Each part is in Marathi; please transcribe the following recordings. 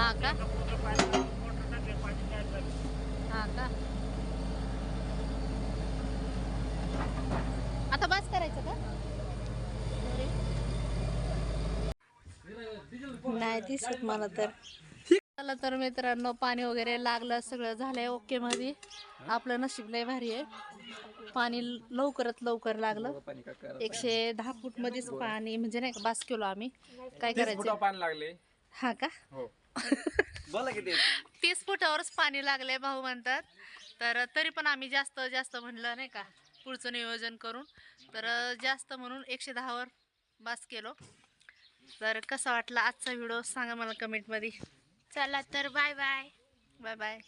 हा का? हा का? आता बस करायचं का? नाही दिसत मला तर. चला तर मित्रांनो पाणी वगैरे लागलं सगळं झालंय ओके मध्ये. आपलं नशीब लय भारी आहे. पाणी लवकरात लवकर लागलं. एकशे दहा फूट मध्येच पाणी म्हणजे नाही का बास केलो आम्ही. काय करायचं? पाणी लागले. हा का? हो. बोला किती तीस फुटावरच पाणी लागले भाऊ म्हणतात. तर तरी पण आम्ही जास्त जास्त म्हणलं नाही का पुढचं नियोजन करून. तर जास्त म्हणून एकशे दहावर बास केलो. तर कसा वाटला आजचा व्हिडिओ सांगा मला कमेंटमध्ये चला तर bye bye bye bye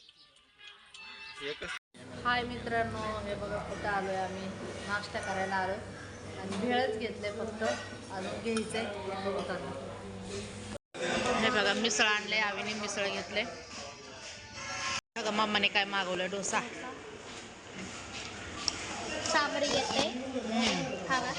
hi मित्रांनो हे बघा कुठं आलोय आम्ही. नाश्ता करायला आलो आणि भेळच घेतले फक्त. अजून घ्यायचंय. बघत आता. हे बघा मिसळ आणले आवीने मिसळ घेतले बघा मम्माने काय मागवलं डोसा. सामरी घेते खावा